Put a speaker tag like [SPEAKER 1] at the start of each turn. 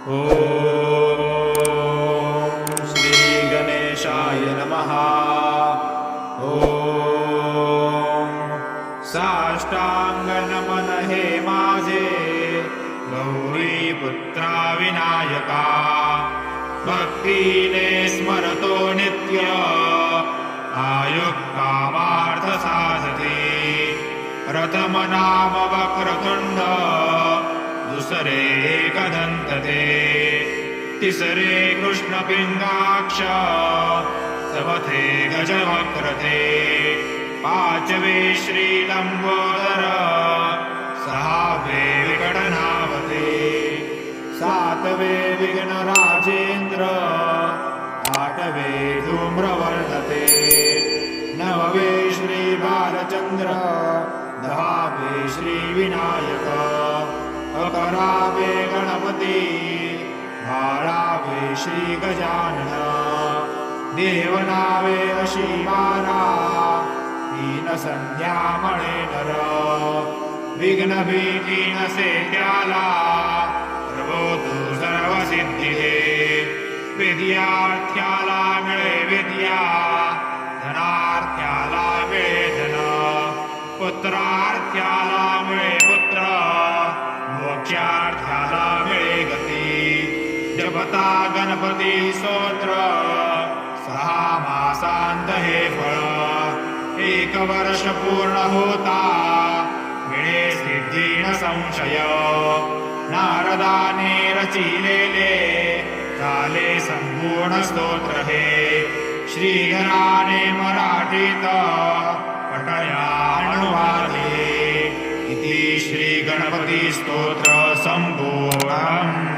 [SPEAKER 1] ॐ श्रीगणेशाय नमः। ॐ साष्टाङ्गनमन हे माझे गौरीपुत्रा विनायका भक्तीने स्मरतो नित्य आयुक्तामार्थ साधते प्रथमनाम वक्रतुण्ड दुसरे एकदन्तते तिसरे कृष्णपिङ्गाक्ष चवथे गजवक्रते। पाचवे श्रीलम्बोदर सहावे विकटनावते। सातवे विघ्नराजेन्द्र आठवे धूम्रवर्धते। नववे श्रीबालचन्द्र दहावे श्रीविनायक अकरावे गणपति श्रीगजानन। देवनावे अशीमारा दीनसन्ध्यामणे नर। विघ्नभीतीनसे त्याला प्रभोतु सर्वसिद्धिहे विद्यार्थ्याला मिळे विद्या धनार्थ्याला मिळे धन पुत्रार्थ्याला मिळे गती जपता गणपती स्तोत्र। सहा हे एक वर्ष पूर्ण होता। मिळे सिद्धी न संशय। नारदाने रचिलेले। झाले संपूर्ण स्तोत्र हे। श्रीहराने मराठीत पटया अनुवादे इति श्रीगणपती स्तोत्र सम्पूर्णम्